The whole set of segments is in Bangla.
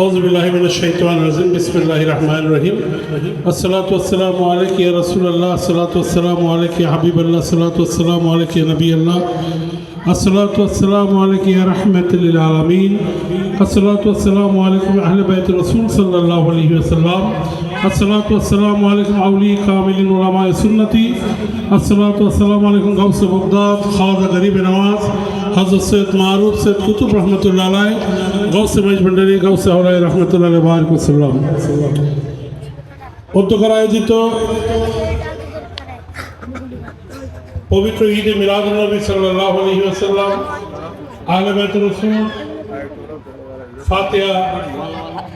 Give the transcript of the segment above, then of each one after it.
أعوذ بالله من الشيطان الرجيم. بسم الله الرحمن الرحيم. الصلاة والسلام عليك يا رسول الله. الصلاة والسلام عليك يا حبيب الله. الصلاة والسلام عليك يا نبي الله. الصلاة والسلام عليك يا رحمة للعالمين. الصلاة والسلام عليكم أهل بيت الرسول صلى الله عليه وسلم. আসসালাতু আসসালামু আলাইকুম আউলি কামিলিন ওলামায় সুন্নতি। আসসালাতু আসসালামু আলাইকুম গাউসে বগদাদ খাওয়াদা গরিবে নওয়াজ হজরত সৈয়দ মারুফ সৈয়দ কুতুব রহমতুল্লাহ আলাই গাউসে মাইজ ভান্ডারি, গাউসে হরাই রহমতুল্লাহ বাহারক সাল্লাম উদ্যোগের আয়োজিত পবিত্র ঈদে মিলাদ নবী সাল্লাহ আলহি আসাল্লাম আহলে বেতুল রসুল ফাতিহা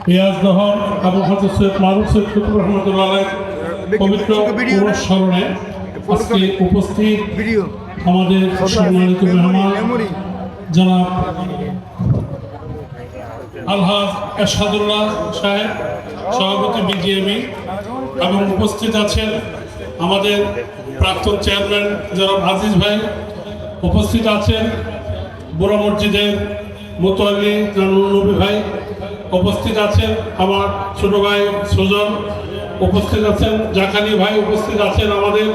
পিয়াজ দহন আবু হযরত সৈয়দ মারুফ সৈয়দ কুতুব রহমতুল্লাহ পবিত্র পুরস্মরণে আজকে উপস্থিত আমাদের সম্মানিত মেহমান জনাব আলহাজ এরশাদুল্লাহ সাহেব সভাপতি বিজিএমই এবং উপস্থিত আছেন আমাদের প্রাক্তন চেয়ারম্যান জনাব আজিজ ভাই উপস্থিত আছেন বুড়া মসজিদের মোতোয়ালি নবী ভাই উপস্থিত আছেন, আমার ছোট ভাই সুজন উপস্থিত আছেন, জাকানি ভাই উপস্থিত আছেন আমাদের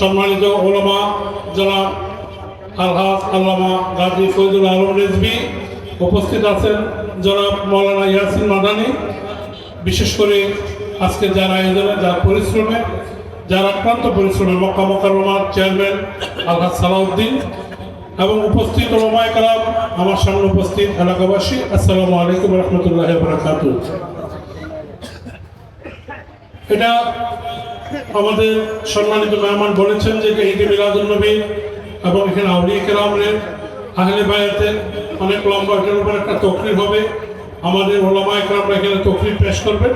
সম্মানিত ওলামা জনাব আলহাজ আল্লামা গাজী ফৈজুল আলম রেজবি উপস্থিত আছেন, জনাব মৌলানা ইয়াসিন মাদানি। বিশেষ করে আজকে যারা আয়োজনে, যার পরিশ্রমে, যারা অক্লান্ত পরিশ্রমে মক্কা মকারমার চেয়ারম্যান আলহাজ সালাউদ্দিন এবং উপস্থিত ওলামায় কালাম আমার সামনে উপস্থিত এলাকাবাসী, আসসালামু আলাইকুম রহমতুল্লাহ বারাকাত এটা আমাদের সম্মানিত মেহমান বলেছেন যে ঈদে মিলাদুল নবী এবং এখানে আউলিয়া কেরামের, আহলে বায়াতের অনেক লম্বা এটার উপর একটা তকরির হবে। আমাদের ওলামা একরামরা এখানে তকরির পেশ করবেন।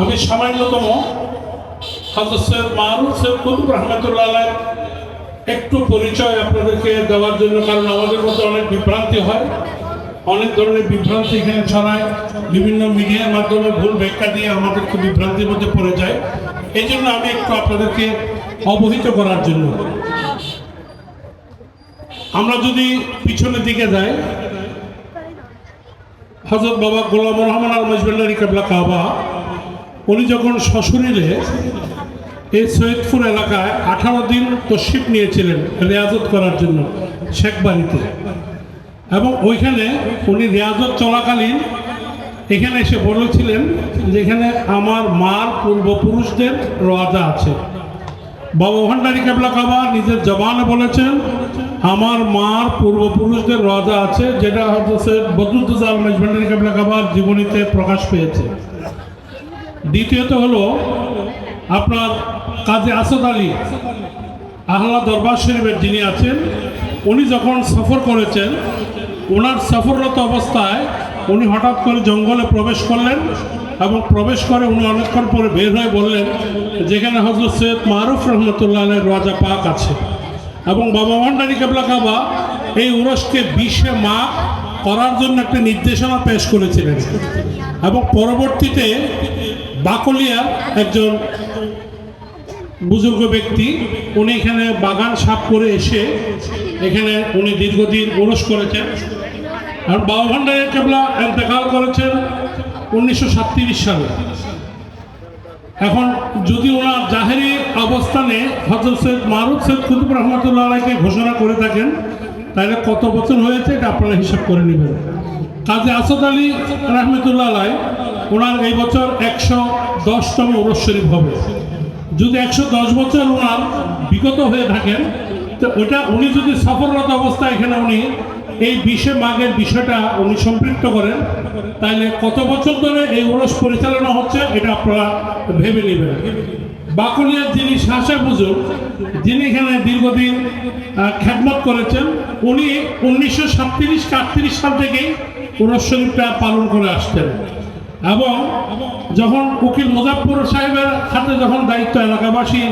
আমি সামান্যতম হজরত সৈয়দ মারুফ সৈয়দ কুতুব রহমতুল্লাহ একটু পরিচয় আপনাদেরকে দেওয়ার জন্য, কারণ আমাদের মধ্যে অনেক বিভ্রান্তি হয়। অনেক ধরনের বিভ্রান্তি এখানে ছড়ায়। বিভিন্ন মিডিয়ার মাধ্যমে ভুল ব্যাখ্যা দিয়ে আমাদেরকে বিভ্রান্তির মধ্যে পড়ে যায়। এই জন্য আমি একটু আপনাদেরকে অবহিত করার জন্য। আমরা যদি পিছনের দিকে যাই হজরত বাবা গোলাম রহমান আল মজবেল্লারি কাবা, উনি যখন সশরীরে এই সৈয়দপুর এলাকায় আঠারো দিন তশিফ নিয়েছিলেন রেয়াজত করার জন্য শেখ বাড়িতে। এবং ওইখানে উনি রেয়াজত চলাকালীন এখানে এসে বলেছিলেন যে এখানে আমার মার পূর্বপুরুষদের রোয়াজা আছে। বাবা ভান্ডারি কেবলা কাবা নিজের জবানে বলেছেন, আমার মার পূর্বপুরুষদের রজা আছে, যেটা হচ্ছে বদরুদ্দোজাল মেজভান্ডারি কেবলা কাবার জীবনীতে প্রকাশ পেয়েছে। দ্বিতীয়ত হলো আপনার কাজী আসাদ আলী আহলা দরবার শরীফের যিনি আছেন, উনি যখন সফর করেছেন ওনার সফররত অবস্থায় উনি হঠাৎ করে জঙ্গলে প্রবেশ করলেন এবং প্রবেশ করে উনি অনেকক্ষণ পরে বের হয়ে বললেন, যেখানে হজরত সৈয়দ মারুফ রহমতুল্লাহ আলের রাজা পাক আছে এবং বাবা ভান্ডারি কেবলা কাবা এই উরসকে বিশে মা করার জন্য একটা নির্দেশনা পেশ করেছিলেন এবং পরবর্তীতে বাকলিয়ার একজন বুজুর্গ ব্যক্তি, উনি এখানে বাগান সাফ করে এসে এখানে উনি দীর্ঘদিন উরস করেছেন আর বাবা ভান্ডারের কেবলা এন্তেকাল করেছেন উনিশশো সালে। এখন যদি ওনার জাহেরি অবস্থানে হজরত সৈয়দ মারুফ সৈয়দ কুতুব রহমতুল্লাহ আলাইকে ঘোষণা করে থাকেন, তাহলে কত বছর হয়েছে এটা আপনারা হিসাব করে নেবেন। কাজী আসাদ আলী রহমতুল্লাহ আলাই ওনার এই বছর একশো দশতম উরস শরীফ হবে। যদি একশো দশ বছর ওনার বিগত হয়ে থাকেন, তো ওটা উনি যদি সফররত অবস্থায় এখানে উনি এই বিশে মাঘের বিষয়টা উনি সম্পৃক্ত করেন তাহলে কত বছর ধরে এই উরস পরিচালনা হচ্ছে এটা আপনারা ভেবে নেবেন। বাকুলিয়ার যিনি শাসা বুজুর যিনি এখানে দীর্ঘদিন খ্যাতমত করেছেন, উনি উনিশশো সাতত্রিশ সাল থেকেই উরস শরীফটা পালন করে আসতেন এবং যখন উকিল মুজাফর সাহেবের হাতে যখন দায়িত্ব এলাকাবাসী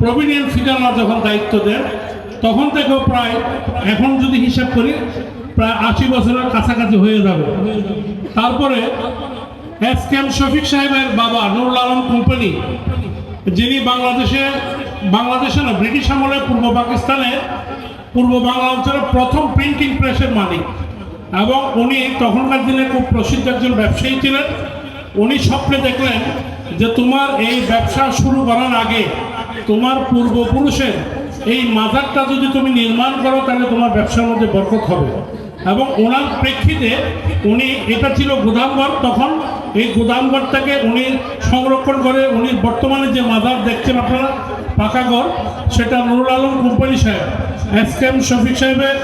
প্রভিনিয়েন্ট ফিগাররা যখন দায়িত্ব দেন, তখন থেকেও প্রায় এখন যদি হিসাব করি, প্রায় আশি বছরের কাছাকাছি হয়ে যাবে। তারপরে এস কেম শফিক সাহেবের বাবা নুরুল আলম কোম্পানি, যিনি বাংলাদেশে বাংলাদেশে না, ব্রিটিশ আমলে পূর্ব পাকিস্তানে, পূর্ব বাংলা অঞ্চলের প্রথম প্রিন্টিং প্রেসের মালিক। এবং উনি তখনকার দিনে খুব প্রসিদ্ধ একজন ব্যবসায়ী ছিলেন। উনি স্বপ্নে দেখলেন যে তোমার এই ব্যবসা শুরু করার আগে তোমার পূর্বপুরুষের এই মাজারটা যদি তুমি নির্মাণ করো, তাহলে তোমার ব্যবসার মধ্যে বরকত হবে। এবং ওনার প্রেক্ষিতে উনি, এটা ছিল গুদামঘর, তখন এই গুদামঘরটাকে উনি সংরক্ষণ করে উনি বর্তমানে যে মাজার দেখছেন আপনারা পাকাঘর সেটা নুরুল আলম কোম্পানি সাহেব, এস কে এম শফিক সাহেবের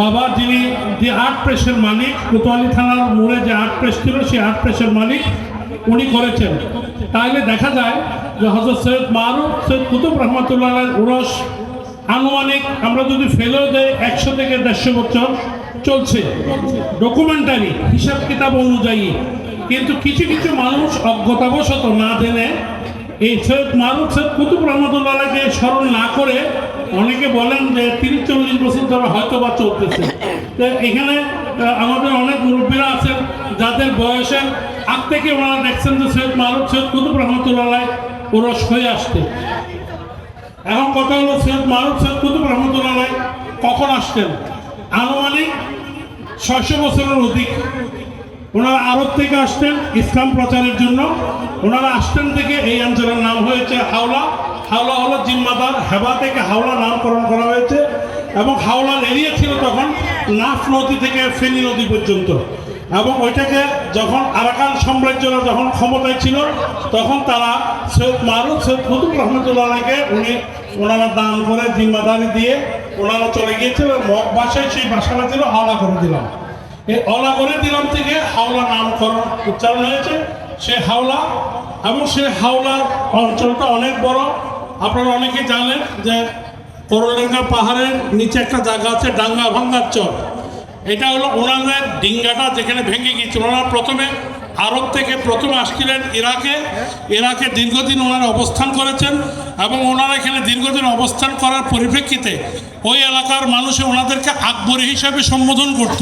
বাবা যিনি, যে আর্ট প্রেসের মালিক, কোতোয়ালি থানার মোড়ে যে আর্ট প্রেস ছিল, সেই আর্ট প্রেসের মালিক উনি করেছেন। তাহলে দেখা যায় যে হজরত সৈয়দ মারুফ, সৈয়দ কুতুব রহমতুল্লাহ উরস আনুমানিক আমরা যদি ফেলেও দেয় একশো থেকে দেড়শো বছর চলছে। ডকুমেন্টারি হিসাব কিতাব অনুযায়ী। কিন্তু কিছু কিছু মানুষ অজ্ঞতাবশত না জেনে এই সৈয়দ মারুফ, সৈয়দ কুতুব রহমতুল্লাহকে স্মরণ না করে অনেকে বলেন যে তিরিশ চল্লিশ বছর ধরে হয়তো বা চলতেছে এখানে আমাদের অনেক মুরব্বীরা আছেন, যাদের বয়সের আগ থেকে ওনারা দেখছেন যে সৈয়দ মারুফ, সৈয়দ কুতুব রহমতুল্লাহ ওরস হয়ে আসতে এখন কথা হলো সৈয়দ মারুফ, সৈয়দ কুতুব রহমতুল্লাহ কখন আসতেন আনুমানিক ছয়শো বছরের অধিক। ওনারা আরব থেকে আসতেন ইসলাম প্রচারের জন্য। ওনারা আসতেন থেকে এই অঞ্চলের নাম হয়েছে হাওলা। হাওলা হলো জিম্মাদার। হেবা থেকে হাওলা নামকরণ করা হয়েছে এবং হাওলার এরিয়া ছিল তখন নাফ নদী থেকে ফেনী নদী পর্যন্ত। এবং ওইটাকে যখন আরাকান সাম্রাজ্যরা যখন ক্ষমতায় ছিল, তখন তারা সৈয়দ মারুফ, সৈয়দ কুতুব রহমতুল্লাহকে উনি ওনারা দান করে জিম্মাদারি দিয়ে ওনারা চলে গিয়েছিল। মগ ভাষায় সেই ভাষাটা ছিল হাওলা করে দিলাম। এই দিলাম থেকে হাওলা নামকরণ উচ্চারণ হয়েছে। সে হাওলা এবং সে হাওলার অঞ্চলটা অনেক বড়। আপনারা অনেকে জানেন যে করলেঙ্গা পাহাড়ের নিচে একটা জায়গা আছে ডাঙ্গা ভাঙ্গার চর। এটা হলো ওনাদের ডিঙ্গাটা যেখানে ভেঙে গিয়েছিল। ওনারা প্রথমে আরব থেকে প্রথমে আসছিলেন ইরাকে। ইরাকে দীর্ঘদিন ওনারা অবস্থান করেছেন এবং ওনারা এখানে দীর্ঘদিন অবস্থান করার পরিপ্রেক্ষিতে ওই এলাকার মানুষে ওনাদেরকে আকবরী হিসাবে সম্বোধন করত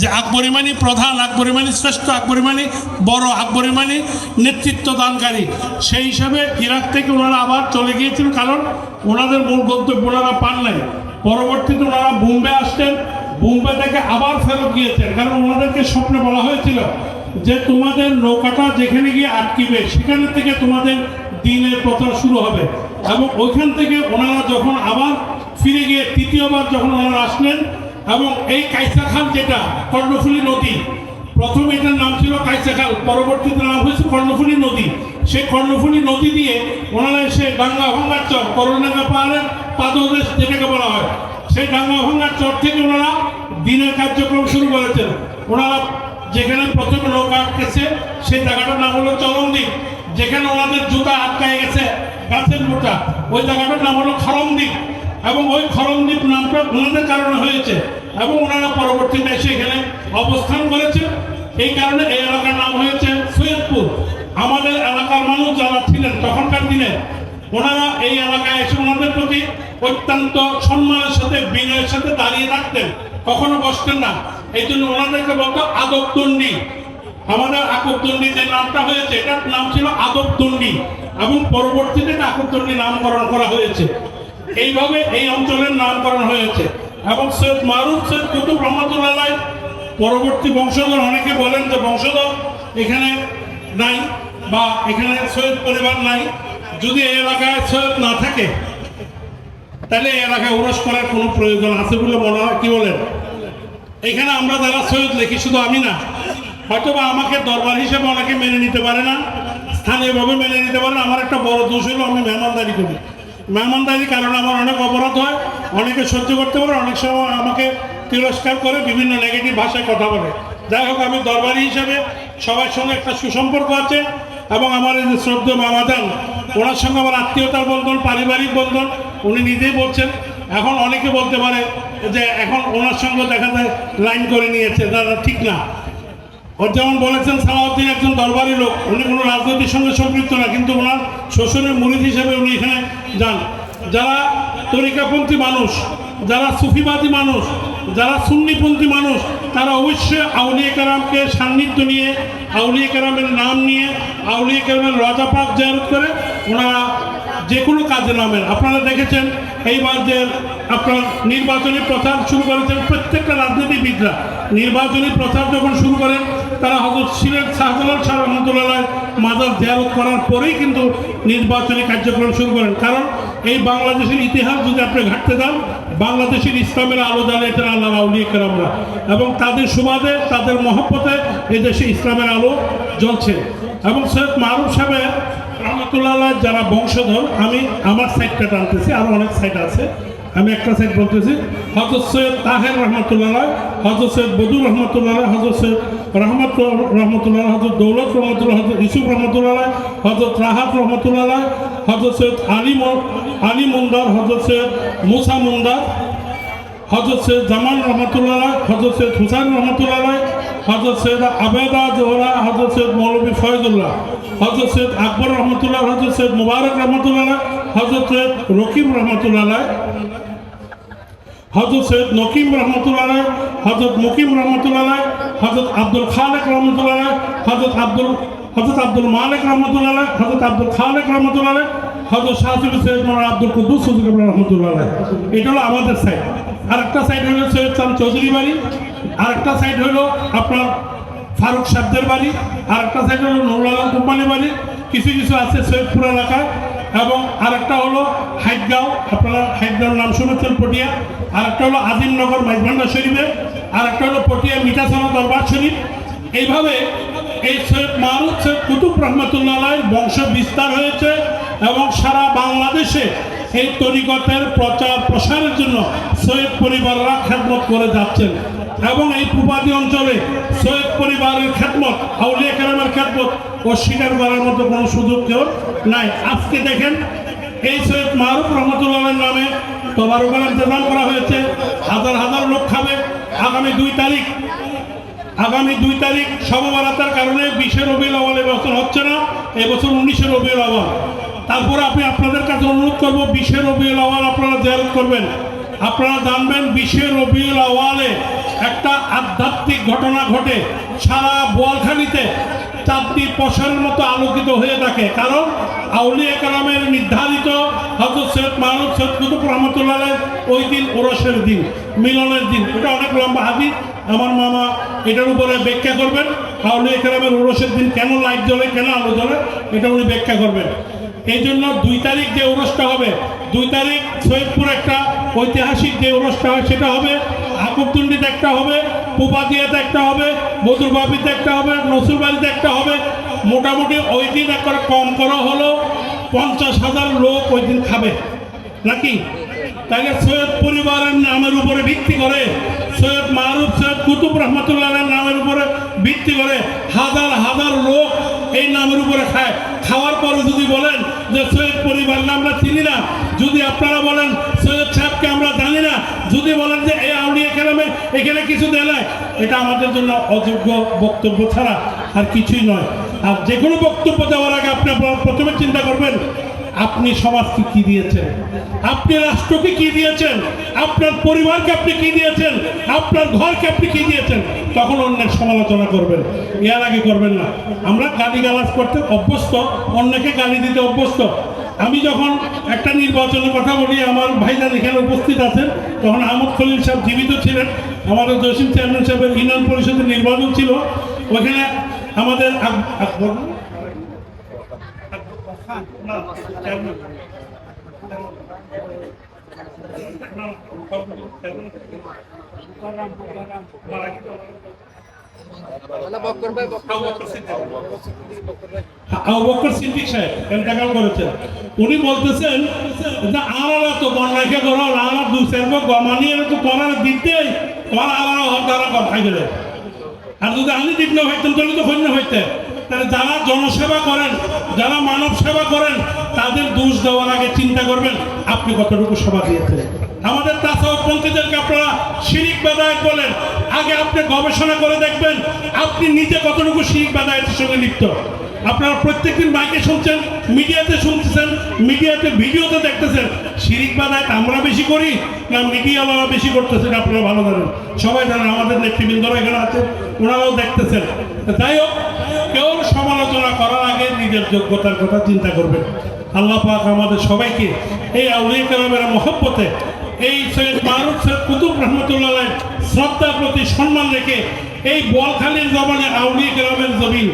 যে আকবরিমানি প্রধান আকবরিমানি শ্রেষ্ঠ, আকবরী মানি বড় আকবরিমানি নেতৃত্ব দানকারী সেই হিসাবে ইরাক থেকে ওনারা আবার চলে গিয়েছিলেন কারণ ওনাদের মূল গন্তব্য ওনারা পান নাই। পরবর্তীতে ওনারা বোম্বে আসতেন বোম্বে থেকে আবার ফেরত গিয়েছেন। কারণ ওনাদেরকে স্বপ্নে বলা হয়েছিল যে তোমাদের নৌকাটা যেখানে গিয়ে আটকিবে, সেখান থেকে তোমাদের দিনের প্রচার শুরু হবে। এবং ওইখান থেকে ওনারা যখন আবার ফিরে গিয়ে তৃতীয়বার যখন ওনারা আসলেন, এবং এই কাইসা খাল যেটা, কর্ণফুলী নদী, প্রথম এটার নাম ছিল কাইসাখাল, পরবর্তীতে নাম হয়েছে কর্ণফুলী নদী। সেই কর্ণফুলী নদী দিয়ে ওনারা এসে ডাঙ্গা ভাঙ্গার চর করোনাঙ্গা পাহাড়ের পাদদেশ যেটাকে বলা হয়, সেই ডাঙ্গা ভাঙ্গার চর থেকে ওনারা দিনের কার্যক্রম শুরু করেছেন। আটকেছে সেই জায়গাটার নাম হলো চরমদ্বীপ যেখানে ওনাদের জুতা আটকায় গেছে, গাছের মোটা। ওই জায়গাটার নাম হলো খরমদ্বীপ এবং ওই খরমদ্বীপ নামটা ওনাদের কারণে হয়েছে। এবং ওনারা পরবর্তীতে এসে এখানে অবস্থান করেছে। এই কারণে এই এলাকার নাম হয়েছে সৈয়দপুর। আমাদের এলাকার মানুষ যারা ছিলেন তখনকার দিনে, ওনারা এই এলাকায় এসে ওনাদের প্রতি অত্যন্ত সম্মানের সাথে, বিনয়ের সাথে দাঁড়িয়ে থাকতেন। কখনো বসতেন না। এই জন্য ওনাদেরকে বলতো আদবদণ্ডী আমাদের আকবদণ্ডী যে নামটা হয়েছে, এটার নাম ছিল আদবদণ্ডী এবং পরবর্তীতে এটা নামকরণ করা হয়েছে। এইভাবে এই অঞ্চলের নামকরণ হয়েছে। এবং সৈয়দ মারুফ, সৈয়দ কুতুব রহমতুল্লাহ, পরবর্তী বংশধর, অনেকে বলেন যে বংশধর এখানে নাই বা এখানে সৈয়দ পরিবার নাই। যদি এই এলাকায় সৈয়দ না থাকে, তাহলে এই এলাকায় উরস করার কোনো প্রয়োজন আছে বলে মনে হয়, কি বলেন? এখানে আমরা যারা সৈয়দ লিখি শুধু আমি না। হয়তো বা আমাকে দরবার হিসেবে অনেকে মেনে নিতে পারে না, স্থানীয়ভাবে মেনে নিতে পারে না, আমার একটা বড় দোষ হলো আমি মেহমানদারি করি। মেহমানদারির কারণে আমার অনেক অপরাধ হয়, অনেকে সহ্য করতে পারে, অনেক সময় আমাকে তিরস্কার করে বিভিন্ন নেগেটিভ ভাষায় কথা বলে। যাই হোক, আমি দরবারি হিসাবে সবার সঙ্গে একটা সুসম্পর্ক আছে এবং আমার এই যে শ্রদ্ধ মামাদান, ওনার সঙ্গে আমার আত্মীয়তার বন্ধন, পারিবারিক বন্ধন, উনি নিজেই বলছেন। এখন অনেকে বলতে পারে যে এখন ওনার সঙ্গে দেখা যায় লাইন করে নিয়েছে দাদা ঠিক না। যেমন বলেছেন সালাউদ্দিন, একজন দরবারি লোক, উনি কোনো রাজনৈতিক সঙ্গে সম্পৃক্ত না, কিন্তু ওনার শ্বশুরের মুরিদ হিসেবে উনি এখানে যান। যারা তরিকাপন্থী মানুষ, যারা সুফিবাদী মানুষ, যারা সুন্নিপন্থী মানুষ, তারা অবশ্যই আউলিয়া কারামকে সান্নিধ্য নিয়ে, আউলিয়া কারামের নাম নিয়ে, আউলিয়া কারামের রাজা পাক জায়রত করে ওনারা যে কোনো কাজে নামেন। আপনারা দেখেছেন, এইবার যে আপনার নির্বাচনী প্রচার শুরু করেছেন প্রত্যেকটা রাজনীতিবিদরা। নির্বাচনী প্রচার যখন শুরু করেন তারা হজরত সিলেট শাহজালাল শাহ রহমতুল্লাহ মাজার জিয়ারত করার পরেই কিন্তু নির্বাচনী কার্যক্রম শুরু করেন। কারণ এই বাংলাদেশের ইতিহাস যদি আপনি ঘাটতে যান, বাংলাদেশের ইসলামের আলো জ্বালে এটা আল্লাহ আউলিয়া কেরামরা। এবং তাদের সুবাদে, তাদের মহব্বতে এই দেশে ইসলামের আলো জ্বলছে। এবং সৈয়দ মারুফ সাহেব রহমতুল্লাহ যারা বংশধর, আমি আমার সাইডটা টানতেছি আরও অনেক সাইড আছে। আমি একটা সাইড বলতেছি হজরত সৈয়দ তাহের রহমতুল্লাহ হজরত সৈয়দ বদুর রহমতুল্লাহ হজরত সৈয়দ রহমত রহমতুল্লাহ হজরত দৌলত রহমতুল্লাহ হজরত ইসুফ রহমতুল্লাহ হজরত রাহাত রহমতুল্লাহ হজরত সৈয়দ আলী আলী মুন্দার হজরত সৈয়দ মুসা মুন্দার হজরত সৈয়দ জামান রহমতুল্লাহ হজরত সৈয়দ হুসাইন রহমতুল্লাহ হজরত সৈয়দ আবেদা জোহরা হজরত সৈয়দ মৌলভী ফয়জুল্লাহ হজরত সৈয়দ আকবর রহমতুল্লাহ হজরত সৈয়দ মুবারক রহমতুল্লাহ হজরত সৈয়দ রকিব রহমতুল্লাহ হজরত সৈয়দ নকিম রহমতুল্লাহ হজরত মুকিম রহমতুল্লাহ হজরত আব্দুল খালেক রহমতুল্লাহ হজরত আব্দুল হজরত আব্দুল মালিক রহমতুল্লাহ হজরত আব্দুল খালেক রহমতুল্লাহ হজরত শাহিদ সৈয়দ মোহাম্মদ আব্দুল কুদ্দুস রহমতুল্লাহ। এটা হলো আমাদের সাইড আর একটা সাইড হলো সৈয়দ চান চৌধুরী বাড়ি। আর একটা সাইড হলো আপনার ফারুক সাবদের বাড়ি আর একটা সাইড হলো নুরুল আলম কোম্পানি বাড়ি, কিছু কিছু আছে সৈয়দপুর এলাকায়, এবং আরেকটা হলো হাইদগাঁও আপনারা হাইদগাঁওর নাম শুনেছেন পটিয়া, আরেকটা হলো আজিমনগর মাইজভান্ডা শরীফে, আরেকটা হলো পটিয়া মিঠাছানা দরবার শরীফ। এইভাবে এই সৈয়দ মারুফ, সৈয়দ কুতুব রহমতুল্লাহ বংশ বিস্তার হয়েছে, এবং সারা বাংলাদেশে এই তরিকতের প্রচার প্রসারের জন্য সৈয়দ পরিবাররা খেদমত করে যাচ্ছেন। এবং এই পূবাদি অঞ্চলে সৈয়দ পরিবারের খেদমত আউলিয়া কেরামের খেদমত অস্বীকার করার মতো কোনো সুযোগ কেউ নাই। আজকে দেখেন, এই সৈয়দ মারুফ রহমতুল্লাহের নামে তবারকার ইন্তজাম করা হয়েছে। হাজার হাজার লোক খাবে। আগামী দুই তারিখ, আগামী দুই তারিখ সমবারাতার কারণে বিশে রবিউল আওয়াল এবছর হচ্ছে না এবছর উনিশে রবিউল আওয়াল তারপরে আমি আপনাদের কাছে অনুরোধ করব, বিশে রবিউল আওয়াল আপনারা জেয়ারত করবেন। আপনারা জানবেন, বিশে রবিউল আওয়ালে একটা আধ্যাত্মিক ঘটনা ঘটে সারা বোয়ালখালীতে। চাঁদনি পশারের মতো আলোকিত হয়ে থাকে। কারণ আউলিয়া কালামের নির্ধারিত হজরত সৈয়দ মাহমুদ সৈয়দ কুতুব রহমতুল্লাহ ওই দিন ওরসের দিন, মিলনের দিন। এটা অনেক লম্বা হাদিস। আমার মামা এটার উপরে ব্যাখ্যা করবেন, আউলিয়া কালামের ওরসের দিন কেন লাইট জ্বলে, কেন আলো জ্বলে, এটা উনি ব্যাখ্যা করবেন। এই জন্য দুই তারিখ যে ওরসটা হবে, দুই তারিখ সৈয়দপুর একটা ঐতিহাসিক যে ওরসটা হয়, সেটা হবে আকুবতুন্ডিতে একটা হবে, পুপাদিয়াতে একটা হবে বদুরবাবিতে একটা হবে নসুরবাড়িতে একটা হবে। মোটামুটি ওই দিন একটা কম করা হলো, পঞ্চাশ হাজার লোক ওই দিন খাবে। নাকি? তাকে সৈয়দ পরিবারের নামের উপরে ভিত্তি করে, সৈয়দ মারুফ সৈয়দ কুতুব রহমতুল্লাহের নামের উপরে ভিত্তি করে হাজার হাজার লোক এই নামের উপরে খায়। খাওয়ার পরে যদি বলেন যে সৈয়দ পরিবার না আমরা চিনি না, যদি আপনারা বলেন সৈয়দ সাহেবকে আমরা জানি না, যদি বলেন যে এই আউলিয়া কেরামে এখানে কিছু দেয় এটা আমাদের জন্য অযোগ্য বক্তব্য ছাড়া আর কিছুই নয়। আর যে কোনো বক্তব্য দেওয়ার আগে আপনি প্রথমে চিন্তা করবেন আপনি সমাজকে কি দিয়েছেন? আপনি রাষ্ট্রকে কি দিয়েছেন? আপনার পরিবারকে আপনি কি দিয়েছেন? আপনার ঘরকে আপনি কি দিয়েছেন? তখন অন্যের সমালোচনা করবেন। এর আগে করবেন না। আমরা গালি গালাজ করতে অভ্যস্ত, অন্যকে গালি দিতে অভ্যস্ত। আমি যখন একটা নির্বাচনের কথা বলি, আমার ভাইজান এখানে উপস্থিত আছেন। তখন আহমদ খলিল সাহেব জীবিত ছিলেন। আমাদের জসিম চেয়ারম্যান সাহেবের ইউনিয়ন পরিষদের নির্বাচন ছিল। ওখানে আমাদের আক- আকবর না, চেয়ারম্যান। না, আবু বকর সিদ্দিক সাহেব ইন্তেকাল করেছেন উনি বলতেছেন যে আলাদা তো বন্যাকে করো আলাদা দু সেরব গমানিয়ে তো করার দিতে তোমার আলাদা কথাই আর যদি আমি দিক না হইতেন তাহলে তো হইন হইতে তাহলে যারা জনসেবা করেন, যারা মানব সেবা করেন, তাদের দোষ দেওয়ার আগে চিন্তা করবেন, আপনি কতটুকু সেবা দিয়েছেন। আমাদের তাসাউপন্থীদেরকে আপনারা শিরিক বেদায়ত বলেন। আগে আপনি গবেষণা করে দেখবেন, আপনি নিজে কতটুকু শিরিক বেদায়তের সঙ্গে লিপ্ত। আপনারা প্রত্যেকদিন মাইকে শুনছেন, মিডিয়াতে শুনতেছেন, মিডিয়াতে ভিডিওতে দেখতেছেন, শিরিক বাদায়ত আমরা বেশি করি না মিডিয়াওয়ালা বেশি করতেছেন, আপনারা ভালো জানেন। সবাই জানেন আমাদের নেতৃবৃন্দরা এখানে আছে ওনারাও দেখতেছেন। যাই হোক কেউ সমালোচনা করার আগে নিজের যোগ্যতার কথা চিন্তা করবেন। আল্লাহ পাক আমাদের সবাইকে এই আউলিয়া কালামের মহব্বতে এই সৈয়দ মারুফ সৈয়দ কুতুব রহমতুল্লাহ শ্রদ্ধার প্রতি সম্মান রেখে এই বলখালির জমানে আউলিয়া গ্রামের জমিন,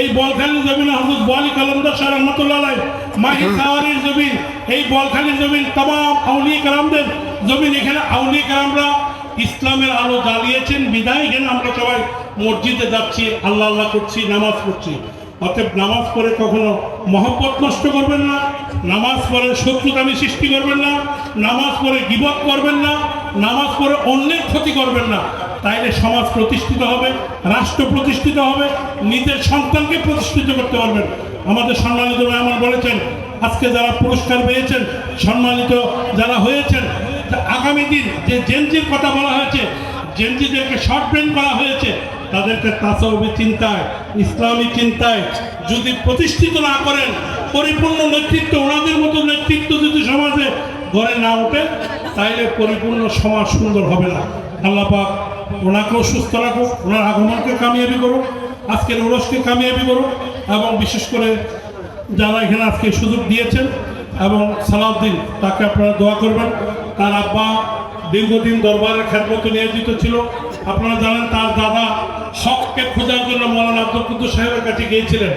এই বলখালির জমিন হজরত বলি কলমদার শাহ রহমতুল্লাহ মাহি সাওয়ারির জমিন, এই বলখালির জমিন তমাম আউলিয়া গ্রামদের জমিন। এখানে আউলিয়া গ্রামরা ইসলামের আলো জ্বালিয়েছেন, বিদায় মসজিদে যাচ্ছি, আল্লাহ আল্লাহ করছি, নামাজ পড়ছি। অতএব নামাজ পড়ে কখনো মহব্বত নষ্ট করবেন না, নামাজ পড়ে শত্রুতামি সৃষ্টি করবেন না, নামাজ পড়ে গিবত করবেন না, নামাজ পড়ে অন্যের ক্ষতি করবেন না। তাইলে সমাজ প্রতিষ্ঠিত হবে, রাষ্ট্র প্রতিষ্ঠিত হবে, নিজের সন্তানকে প্রতিষ্ঠিত করতে পারবেন। আমাদের সম্মানিত মেহমান বলেছেন, আজকে যারা পুরস্কার পেয়েছেন, সম্মানিত যারা হয়েছেন আগামী দিন যে জেনজির কথা বলা হয়েছে, জেনজিদেরকে শর্ট ব্রেন করা হয়েছে তাদেরকে তাসবি চিন্তায়, ইসলামী চিন্তায় যদি প্রতিষ্ঠিত না করেন, পরিপূর্ণ নেতৃত্ব, ওনাদের মতো নেতৃত্ব যদি সমাজে গড়ে না ওঠে, তাইলে পরিপূর্ণ সমাজ সুন্দর হবে না। আল্লাহ পাক ওনাকেও সুস্থ রাখো ওনার আগমনকে কামিয়াবি করো আজকের ওরসকে কামিয়াবি করো এবং বিশেষ করে যারা এখানে আজকে সুযোগ দিয়েছেন, এবং সালাউদ্দিন, তাকে আপনারা দোয়া করবেন। তার আব্বা দীর্ঘদিন দরবারের খ্যাতমতো নিয়োজিত ছিল। আপনারা জানেন তার দাদা হককে খোঁজার জন্য মৌলানা আব্দুল কুদ্দুস সাহেবের কাছে গিয়েছিলেন।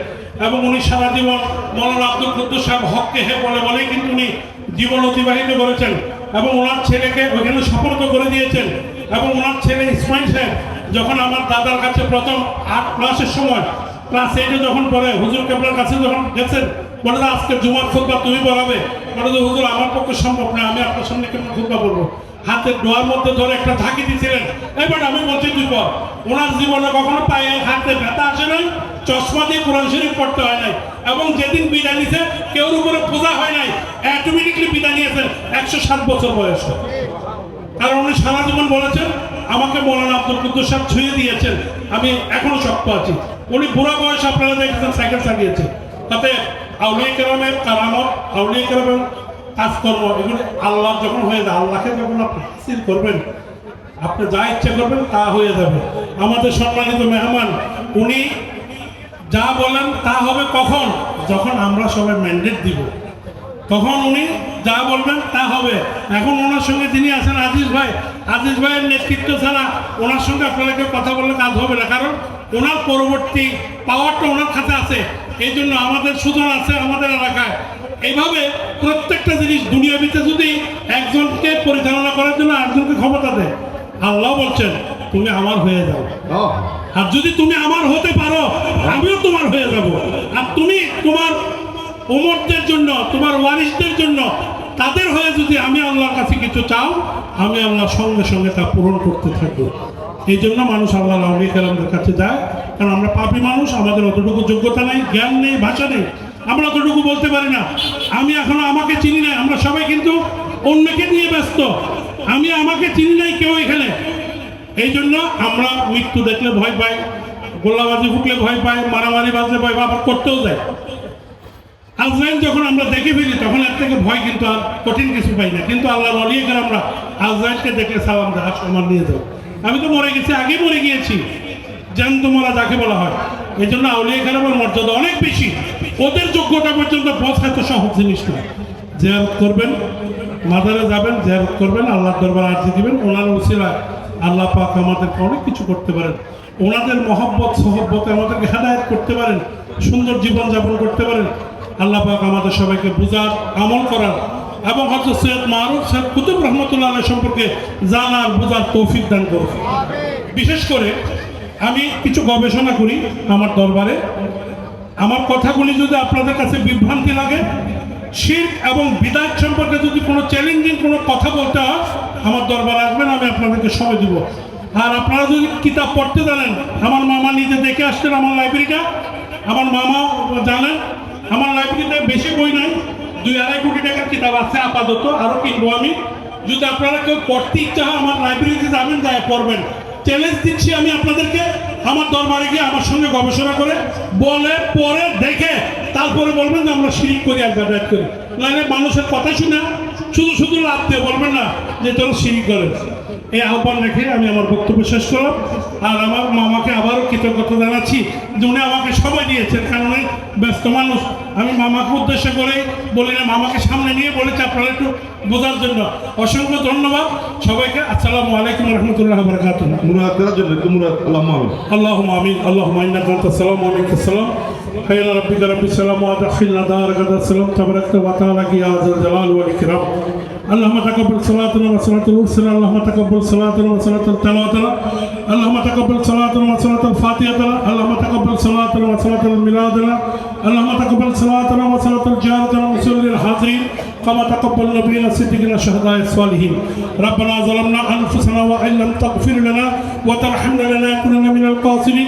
এবং উনি সারা জীবন মৌলানা আব্দুল কুদ্দুস সাহেব হককে হে বলে বলেই কিন্তু উনি জীবন অতিবাহিত করেছেন এবং ওনার ছেলেকে ওইখানে সফলতা করে দিয়েছেন। এবং ওনার ছেলে ইসমাইল সাহেব যখন আমার দাদার কাছে প্রথম আট ক্লাসের সময়, ক্লাস এইটে যখন পড়ে, হুজুর কেবলার কাছে যখন গেছেন, বলে আজকে জুমার খুদ্া তুমি পড়াবে। বলে হুজুর আমার পক্ষে সম্ভব না, আমি আপনার সামনে কেমন খুদ্া বলব হাতের ডোয়ার মধ্যে ধরে একটা ঝাঁকি দিয়েছিলেন এবার আমি বলছি তুই ওনার জীবনে কখনো পায়ে, হাতে ব্যথা আসে নাই, চশমা দিয়ে কোরআন শরীফ পড়তে হয় নাই, এবং যেদিন বিদায় নিছে, কেউর উপরে পূজা হয় নাই অটোমেটিকলি বিদায় নিয়েছেন একশো সাত বছর বয়সে। কারণ উনি সারা জীবন বলেছেন, আমাকে মৌলানা আব্দুল কুদ্দুস সাহেব ছুঁয়ে দিয়েছেন, আমি এখনও শক্ত আছি। উনি বুড়া বয়স আপনারা দেখেছেন সাইকেল চালিয়েছে। তাতে আউলিয়া কেরামের কারামত, আউলিয়া কেরামের কাজকর্ম, এগুলো আল্লাহ যখন হয়ে যায়, আল্লাহকে যখন আপনি হাসিল করবেন, আপনি যা ইচ্ছা করবেন তা হয়ে যাবে। আমাদের সম্মানিত মেহমান, উনি যা বলেন তা হবে কখন? যখন আমরা সবাই ম্যান্ডেট দিব। তখন উনি যা বলবেন তা হবে। এখন ওনার সঙ্গে তিনি আছেন আজিজ ভাই, আজিজ ভাইয়ের নেতৃত্ব ছাড়া ওনার সঙ্গে আপনাদেরকে কথা বললে কাজ হবে না, কারণ ওনার পরবর্তী পাওয়ারটা ওনার কাছে আছে। এই জন্য আমাদের সুযোগ আছে আমাদের এলাকায়। এইভাবে প্রত্যেকটা জিনিস দুনিয়া দুনিয়াবিতে যদি একজনকে পরিচালনা করার জন্য একজনকে ক্ষমতা দেয় আল্লাহ বলছেন তুমি আমার হয়ে যাও। আর যদি তুমি আমার হতে পারো আমিও তোমার হয়ে যাব। আর তুমি তোমার উমরদের জন্য তোমার ওয়ারিসদের জন্য তাদের হয়ে যদি আমি আল্লাহর কাছে কিছু চাও আমি আল্লাহ সঙ্গে সঙ্গে তা পূরণ করতে থাকব। এই জন্য মানুষ আল্লাহ আলী কালামদের কাছে যায়। কারণ আমরা পাপি মানুষ আমাদের অতটুকু যোগ্যতা নেই জ্ঞান নেই ভাষা নেই। আমরা অতটুকু বলতে পারি না। আমি এখনও আমাকে চিনি নাই, আমরা সবাই কিন্তু অন্যকে নিয়ে ব্যস্ত। আমি আমাকে চিনি নাই কেউ এখানে। এই জন্য আমরা মৃত্যু দেখলে ভয় পাই গোলাবাজি ফুটলে ভয় পাই, মারামারি বাজলে ভয় পাই করতেও যায় আজরাইল যখন আমরা দেখে ফেলি, তখন এর থেকে ভয় কিন্তু আর কঠিন কিছু পাই না। কিন্তু আল্লাহ রলিয়ে করে আমরা আজরাইলকে দেখলে সালাম দেখা সমান নিয়ে যাও। আমি তো মরে গেছি, আগে মরে গিয়েছি। জ্যান্ত মরা যাকে বলা হয়। এই জন্য আউলিয়া কেরামের মর্যাদা অনেক বেশি। ওদের যোগ্যতা পর্যন্ত পৌঁছায় তো সহজ জিনিস না জেয়ারত করবেন, মাদারে যাবেন, জেয়ারত করবেন, আল্লাহর দরবার আর্জি দিবেন। ওনার উসিলায় আল্লাহ পাক আমাদেরকে অনেক কিছু করতে পারেন। ওনাদের মহব্বত, সহব্বতে আমাদেরকে হেদায়ত করতে পারেন, সুন্দর জীবন যাপন করতে পারেন। আল্লাহ পাক আমাদের সবাইকে বুঝার, আমল করার এবং হয়তো সৈয়দ মারুফ সৈয়দ কুতুব রহমতুল্লাহ সম্পর্কে জানার, বোঝার তৌফিক দান করুন। বিশেষ করে আমি কিছু গবেষণা করি আমার দরবারে। আমার কথাগুলি যদি আপনাদের কাছে বিভ্রান্তি লাগে, শির এবং বিদায় সম্পর্কে যদি কোনো চ্যালেঞ্জিং কোনো কথা বলতে হয়, আমার দরবার আসবেন, আমি আপনাদেরকে সময় দিব। আর আপনারা যদি কিতাব পড়তে জানেন, আমার মামা নিজে দেখে আসছেন আমার লাইব্রেরিটা আমার মামা জানেন, আমার লাইব্রেরিতে বেশি বই নাই, দুই আড়াই কোটি টাকার কিতাব আছে আপাতত আরও কিনবো আমি। যদি আপনারা কেউ পড়তে ইচ্ছা হয়, আমার লাইব্রেরিতে যাবেন, যায় পড়বেন। চ্যালেঞ্জ দিচ্ছি আমি আপনাদেরকে আমার দরবারে গিয়ে আমার সঙ্গে গবেষণা করে, বলে, পরে দেখে, তারপরে বলবেন যে আমরা শিরিক করি একবার ব্যাট করি। নাহলে মানুষের কথা শুনে শুধু শুধু লাভ দিয়ে বলবেন না যে তোরা শিরিক করে এই আহ্বান রেখে আমি আমার বক্তব্য শেষ করলাম। আর আমার মামাকে আবারও কৃতজ্ঞতা জানাচ্ছি যে উনি আমাকে সময় দিয়েছেন কারণ ব্যস্ত মানুষ। আমি মামাকে উদ্দেশ্য করে বলি না মামাকে সামনে নিয়ে বলেছি আপনারা একটু বোঝার জন্য। অসংখ্য ধন্যবাদ সবাইকে। আসসালামু আলাইকুম রহমতুল্লাহ বরকাত আল্লাহ আমিন আল্লাহ আমিন আলাইকুম আসসালাম خير ربك رب السلام وادخلنا دارك دار السلام تبارك وتعالى يا ذا الجلال والاكرام اللهم تقبل صلاتنا وصلاة الرسل اللهم تقبل صلاتنا وصلاة التلاوة اللهم تقبل صلاتنا وصلاة الفاتحة اللهم تقبل صلاتنا وصلاة الميلاد اللهم تقبل صلاتنا وصلاة الجارة وصول الحاضرين كما تقبل نبينا الصديقين الشهداء الصالحين ربنا ظلمنا انفسنا وان لم تغفر لنا وترحمنا لنكونن من الخاسرين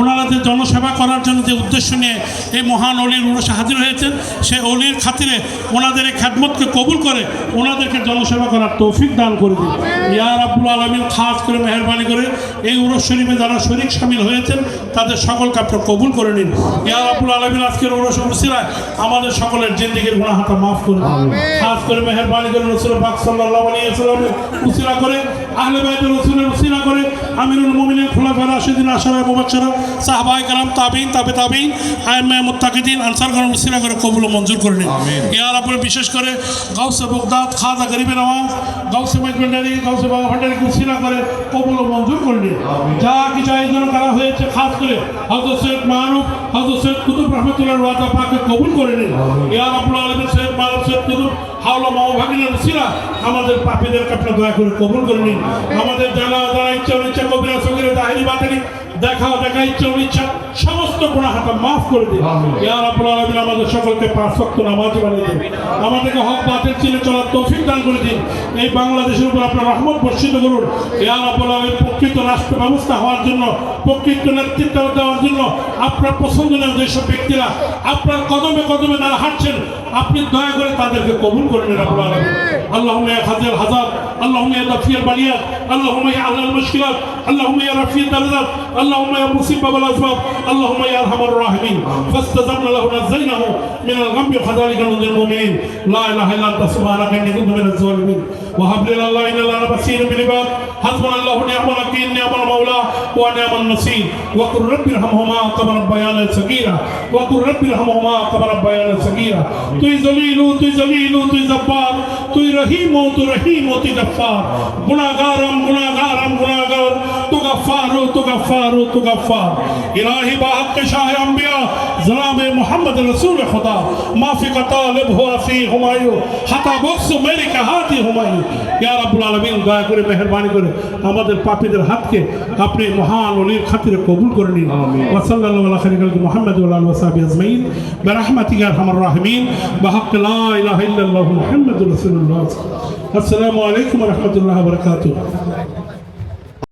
ওনারা যে জনসেবা করার জন্য যে উদ্দেশ্য নিয়ে এই মহান অলির উরসে হাজির হয়েছেন সেই অলির খাতিরে ওনাদের এই খ্যাতমতকে কবুল করে ওনাদেরকে জনসেবা করার তৌফিক দান করে দিন। ইয়া রাব্বুল আলমিন খাস করে মেহরবানি করে এই উরস শরীফে যারা শরীক সামিল হয়েছেন তাদের সকলকে আপনি কবুল করে নিন। ইয়া রাব্বুল আলমিন আজকের উরস উসিলায় আমাদের সকলের জিন্দিগির গুণাহাতা মাফ করে খাস করে মেহরবানি করে রসুল পাক সাল্লাল্লাহু আলাইহি ওয়াসাল্লামের উসিলা করে আহলে বাইতের রসুলের উসিলা করে আমিরুল মুমিনিন খোলাফা রাশিদিন আশারা মুবাশশারা সাহবাই কালাম তাবিন তাবে তাবিন আয়মে মুতাকিদিন আনসারগণ মুসিরাগর কবুল মঞ্জুর করে নিন। ইয়ার আপনি বিশেষ করে গাউসে বগদাদ খাজা গরিবের আওয়াজ গাউসে মেজমেন্ডারি গাউসে বাবা ভান্ডারি মুসিরা করে কবুল মঞ্জুর করে নিন। যা কিছু আয়োজন করা হয়েছে খাস করে হজরত সৈয়দ মাহরুফ হজরত সৈয়দ কুতুব রহমতুল্লাহ রাজা পাকে কবুল করে নিন। ইয়ার আপনি আলমের সৈয়দ মাহরুফ সৈয়দ কুতুব হাওলা মহাভাগিনের মুসিরা আমাদের পাপীদেরকে আপনার দয়া করে কবুল করে নিন। আমাদের জানা জানা ইচ্ছা ইচ্ছা কবিরা সঙ্গে তাহিনী বাতানি দেখা দেখা ইচ্ছা অনিচ্ছা সমস্ত গুণাহাটা মাফ করে দিন। ইয়া রাব্বুল আলামিন আমাদের সকলকে পাঁচ ওয়াক্ত নামাজ বানিয়ে দিন। আমাদেরকে হক বাতিল চিনে চলার তৌফিক দান করে দিন। এই বাংলাদেশের উপর আপনার রহমত বর্ষিত করুন। ইয়া রাব্বুল আলামিন প্রকৃত রাষ্ট্র ব্যবস্থা হওয়ার জন্য প্রকৃত নেতৃত্ব দেওয়ার জন্য আপনার পছন্দনীয় যেসব ব্যক্তিরা। আপনার কদমে কদমে তারা হাঁটছেন আপনি দয়া করে তাদেরকে কবুল করে নিন রাব্বুল আলামিন اللهم يا خزي الحزاب اللهم يا دفي البليات اللهم يا اهل المشكلات اللهم يا رفيع الدرجات اللهم يا مصيب باب الاسباب اللهم يا ارحم الراحمين فاستجبنا له نزيناه من الغم وكذلك ننجي المؤمنين لا اله الا انت سبحانك اني كنت من الظالمين وهب لنا الله ان الله بصير بالعباد حسبنا الله ونعم الوكيل نعم المولى ونعم النصير وقل رب ارحمهما كما ربيانا صغيرا وقل رب ارحمهما كما ربيانا صغيرا তুই জলিলু তুই জলিলু তুই জব্বার। তুই রহিম তুই রহিম তুই জব্বার। গুণাগারম গুণাগারম গুণাগার তু গফারু তু গফারু তু গফার ইলাহি বাহাক্কে শাহ আম্বিয়া। जनाब मोहम्मद रसूल खुदा माफी का तालिब हुआ फी हुमायूं হাতা বক্স মেরে কাহাতি হুমায়ুন ইয়া রাব্বুল আলামিন দয়া করে মেহেরবানি করে আমাদের পাপীদের হাতকে আপনি মহান ওলির খাতিরে কবুল করে নিন ওয়া সাল্লাল্লাহু আলা খাইরি খালকি মুহাম্মদ ওয়া আলিহি ওয়া সাহবিহি আজমাইন বিরহমাতিকা আরহামার রাহিমিন বিহাক্ক লা ইলাহা ইল্লাল্লাহু মুহাম্মাদুর রাসূলুল্লাহ আসসালামু আলাইকুম ওয়া রাহমাতুল্লাহি ওয়া বারাকাতুহু